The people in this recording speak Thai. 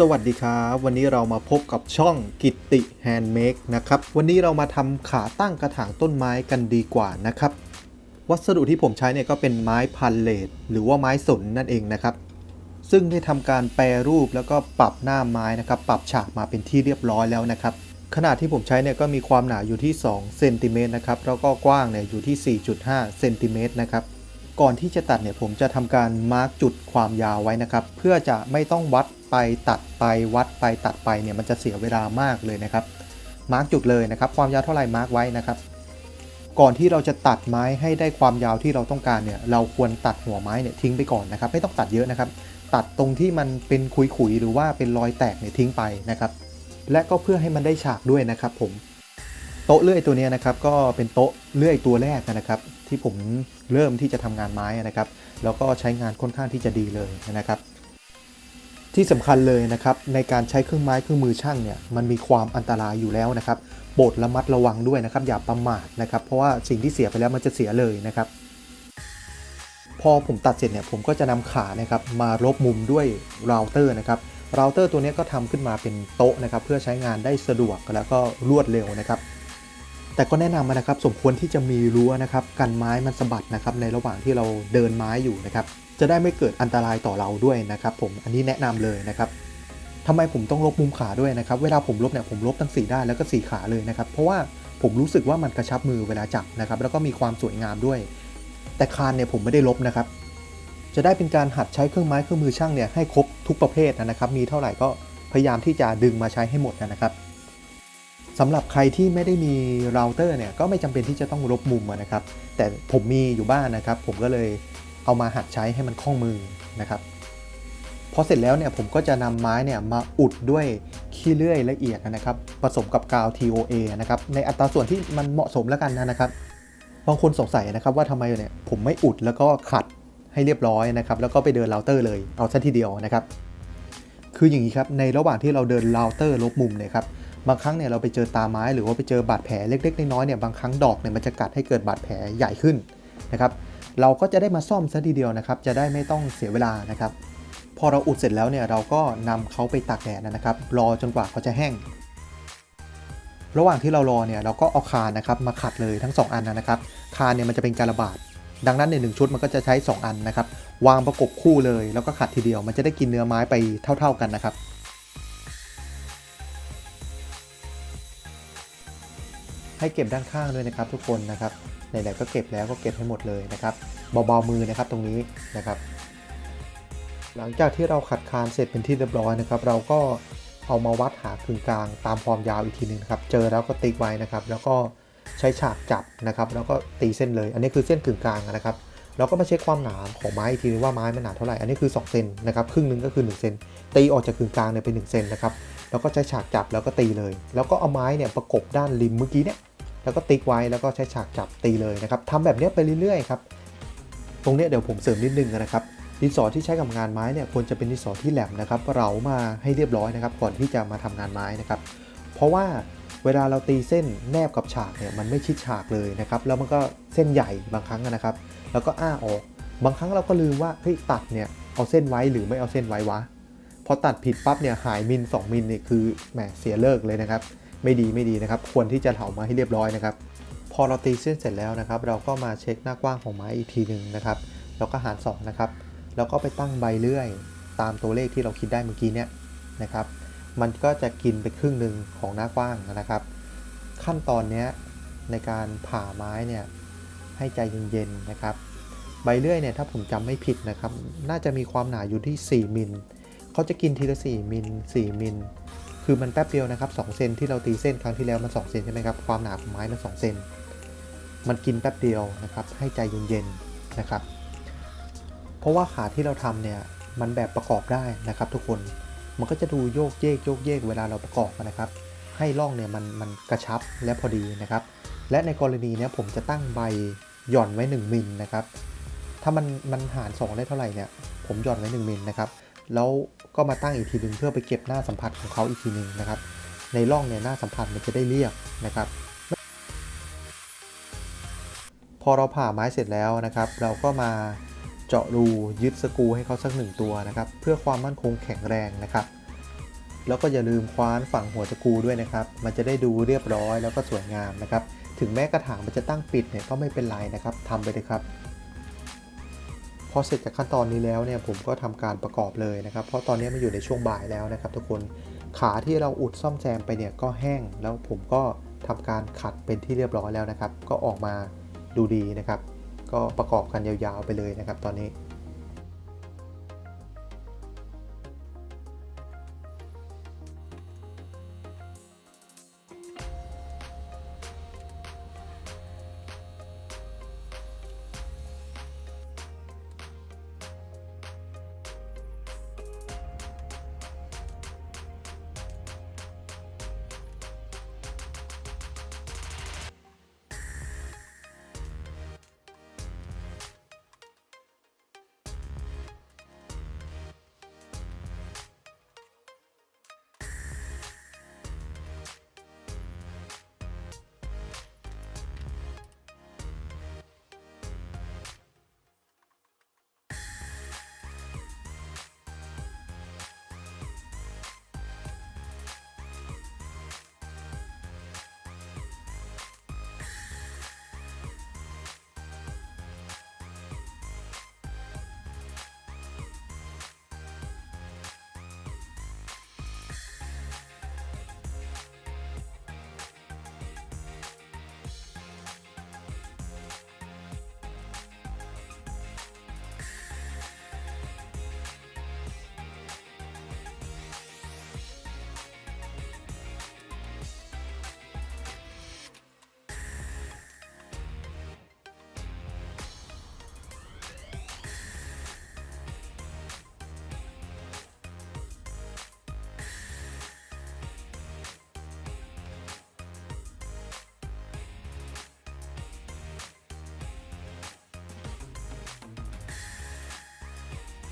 สวัสดีครับวันนี้เรามาพบกับช่องกิติแฮนด์เมกนะครับวันนี้เรามาทำขาตั้งกระถางต้นไม้กันดีกว่านะครับ วัสดุที่ผมใช้เนี่ยก็เป็นไม้พันเลดหรือว่าไม้สนนั่นเองนะครับ ซึ่งได้ทำการแปรรูปแล้วก็ปรับหน้าไม้นะครับ ปรับฉากมาเป็นที่เรียบร้อยแล้วนะครับ ขนาดที่ผมใช้เนี่ยก็มีความหนาอยู่ที่2เซนติเมตรนะครับแล้วก็กว้างเนี่ยอยู่ที่ 4.5เซนติเมตรนะครับก่อนที่จะตัดเนี่ยผมจะทำการมาร์กจุดความยาวไว้นะครับ เพื่อจะไม่ต้องวัด ไปตัดไปวัดไปตัดไปเนี่ยมันจะเสียเวลามากเลยนะครับมาร์กจุดเลยนะครับ ความยาวเท่าไหร่มาร์กไว้นะครับ ก่อนที่เราจะตัดไม้ให้ได้ความยาวที่เราต้องการเนี่ยเราควรตัดหัวไม้เนี่ยทิ้งไปก่อนนะครับ ไม่ต้องตัดเยอะนะครับ ตัดตรงที่มันเป็นขุยๆหรือว่าเป็นรอยแตกเนี่ยทิ้งไปนะครับ และก็เพื่อให้มันได้ฉากด้วยนะครับ ผมโต๊ะเลื่อยตัวเนี้ยนะครับก็เป็นโต๊ะเลื่อยตัวแรกนะครับ ที่ผมเริ่มที่จะทำงานไม้นะครับ แล้วก็ใช้งานค่อนข้างที่จะดีเลยนะครับ ที่สำคัญเลยนะครับในการใช้เครื่องไม้เครื่องมือช่างเนี่ยมันมีความอันตรายอยู่แล้วนะครับโปรดระมัดระวังด้วยนะครับ อย่าประมาทนะครับ เพราะว่าสิ่งที่เสียไปแล้วมันจะเสียเลยนะครับ พอผมตัดเสร็จเนี่ยผมก็จะนำขานะครับมาลบมุมด้วยเราเตอร์นะครับเราเตอร์ตัวนี้ก็ทำขึ้นมาเป็นโต๊ะนะครับ เพื่อใช้งานได้สะดวกแล้วก็รวดเร็วนะครับ แต่ก็แนะนำนะครับสมควรที่จะมีรั้วนะครับ กันไม้มันสะบัดนะครับในระหว่างที่เราเดินไม้อยู่นะครับ จะได้ไม่เกิดอันตรายต่อเราด้วยนะครับผมอันนี้แนะนำเลยนะครับทำไมผมต้องลบมุมขาด้วยนะครับ เวลาผมลบเนี่ยผมลบทั้ง4ด้านแล้วก็4ขาเลยนะครับ เพราะว่าผมรู้สึกว่ามันกระชับมือเวลาจับนะครับ แล้วก็มีความสวยงามด้วย แต่คานเนี่ยผมไม่ได้ลบนะครับ จะได้เป็นการหัดใช้เครื่องไม้เครื่องมือช่างเนี่ยให้ครบทุกประเภทนะครับ มีเท่าไหร่ก็พยายามที่จะดึงมาใช้ให้หมดนะครับสำหรับใครที่ไม่ได้มีเราเตอร์เนี่ยก็ไม่จำเป็นที่จะต้องลบมุมนะครับ แต่ผมมีอยู่บ้านนะครับ ผมก็เลย เอามาหัดใช้ให้มันคล่องมือนะครับพอเสร็จแล้วเนี่ยผมก็จะนำไม้เนี่ยมาอุดด้วยขี้เลื่อยละเอียดนะครับผสมกับกาว TOA นะครับในอัตราส่วนที่มันเหมาะสมแล้วกันนะครับบางคนสงสัยนะครับว่าทำไมเนี่ยผมไม่อุดแล้วก็ขัดให้เรียบร้อยนะครับแล้วก็ไปเดินเราเตอร์เลยเอาซะทีเดียวนะครับ คืออย่างนี้ครับในระหว่างที่เราเดินเราเตอร์ลบมุมเนี่ยครับบางครั้งเนี่ยเราไปเจอตาไม้หรือว่าไปเจอบาดแผลเล็กๆน้อยๆเนี่ยบางครั้งดอกเนี่ยมันจะกัดให้เกิดบาดแผลใหญ่ขึ้นนะครับ เราก็จะได้มาซ่อมซะทีเดียวนะครับ จะได้ไม่ต้องเสียเวลานะครับ พอเราอุดเสร็จแล้วเนี่ยเราก็นำเขาไปตากแดดนะครับ รอจนกว่าเขาจะแห้ง ระหว่างที่เรารอเนี่ยเราก็เอาคานนะครับมาขัดเลยทั้ง 2 อันนะครับ คานเนี่ยมันจะเป็นการระบาด ดังนั้นในหนึ่งชุดมันก็จะใช้ 2 อันนะครับ วางประกบคู่เลย แล้วก็ขัดทีเดียว มันจะได้กินเนื้อไม้ไปเท่า ๆกันนะครับ ให้เก็บด้านข้างด้วยนะครับ ทุกคนนะครับไหนๆก็เก็บแล้วก็เก็บให้หมดเลยนะครับเบาๆมือนะครับตรงนี้นะครับ หลังจากที่เราขัดคานเสร็จเป็นที่เรียบร้อยนะครับ เราก็เอามาวัดหากึ่งกลางตามความยาวอีกทีหนึงนะครับ เจอแล้วก็ติ๊กไว้นะครับ แล้วก็ใช้ฉากจับนะครับ แล้วก็ตีเส้นเลย อันนี้คือเส้นกึ่งกลางนะครับเราก็มาเช็คความหนาของไม้อีกทีนึงว่าไม้มันหนาเท่าไหร่ อันนี้คือ2เซนนะครับครึ่งนึงก็คือ1เซนตีออกจากกึ่งกลางเนี่ยเป็น1เซนนะครับ แล้วก็ใช้ฉากจับแล้วก็ตีเลย แล้วก็เอาไม้เนี่ยประกบด้านริมเมื่อกี้เนี่ย แล้วก็ติ๊กไว้แล้วก็ใช้ฉากจับตีเลยนะครับทำแบบนี้ไปเรื่อยๆครับตรงนี้เดี๋ยวผมเสริมนิดนึงนะครับดินสอที่ใช้กับงานไม้เนี่ยควรจะเป็นดินสอที่แหลมนะครับเรามาให้เรียบร้อยนะครับ ก่อนที่จะมาทำงานไม้นะครับ เพราะว่าเวลาเราตีเส้นแนบกับฉากเนี่ยมันไม่ชิดฉากเลยนะครับแล้วมันก็เส้นใหญ่บางครั้งนะครับ แล้วก็อ้าออก บางครั้งเราก็ลืมว่าเฮ้ยตัดเนี่ยเอาเส้นไว้หรือไม่เอาเส้นไว้วะพอตัดผิดปั๊บเนี่ยหายมิล2มิลเนี่ยคือแหมเสียเลิกเลยนะครับ ไม่ดีไม่ดีนะครับ ควรที่จะเหลามาให้เรียบร้อยนะครับ พอเราตีเส้นเสร็จแล้วนะครับ เราก็มาเช็คหน้ากว้างของไม้อีกทีหนึ่งนะครับ แล้วก็หาร2นะครับ แล้วก็ไปตั้งใบเลื่อย ตามตัวเลขที่เราคิดได้เมื่อกี้เนี่ยนะครับ มันก็จะกินไปครึ่งหนึ่งของหน้ากว้างนะครับ ขั้นตอนนี้ในการผ่าไม้เนี่ยให้ใจเย็นๆนะครับ ใบเลื่อยเนี่ยถ้าผมจำไม่ผิดนะครับ น่าจะมีความหนาอยู่ที่ 4มิลเขาจะกินทีละ 4มิล4มิล คือมันแป๊บเดียวนะครับ2เซนที่เราตีเส้นครั้งที่แล้วมัน2เซนใช่ไหมครับความหนาของไม้มัน2เซนมันกินแป๊บเดียวนะครับให้ใจเย็นๆนะครับ เพราะว่าขาที่เราทำเนี่ยมันแบบประกอบได้นะครับ ทุกคนมันก็จะดูโยกเยกโยกเยกเวลาเราประกอบนะครับ ให้ร่องเนี่ยมันมันกระชับและพอดีนะครับ และในกรณีเนี้ยผมจะตั้งใบหย่อนไว้ 1มิลนะครับถ้ามันมันหาร 2 ได้เท่าไหร่เนี่ยผมหย่อนไว้ 1มิลนะครับ แล้วก็มาตั้งอีกทีหนึ่งเพื่อไปเก็บหน้าสัมผัสของเขาอีกทีหนึ่งนะครับ ในร่องเนี่ยหน้าสัมผัสมันจะได้เรียบนะครับ พอเราผ่าไม้เสร็จแล้วนะครับ เราก็มาเจาะรูยึดสกูให้เขาสักหนึ่งตัวนะครับ เพื่อความมั่นคงแข็งแรงนะครับแล้วก็อย่าลืมคว้านฝั่งหัวตะกูด้วยนะครับ มันจะได้ดูเรียบร้อยแล้วก็สวยงามนะครับ ถึงแม้กระถางมันจะตั้งปิดเนี่ยก็ไม่เป็นไรนะครับทำไปเลยครับ พอเสร็จจากขั้นตอนนี้แล้วเนี่ยผมก็ทำการประกอบเลยนะครับ เพราะตอนนี้มันอยู่ในช่วงบ่ายแล้วนะครับ ทุกคนขาที่เราอุดซ่อมแซมไปเนี่ยก็แห้งแล้วผมก็ทำการขัดเป็นที่เรียบร้อยแล้วนะครับ ก็ออกมาดูดีนะครับ ก็ประกอบกันยาวๆไปเลยนะครับ ตอนนี้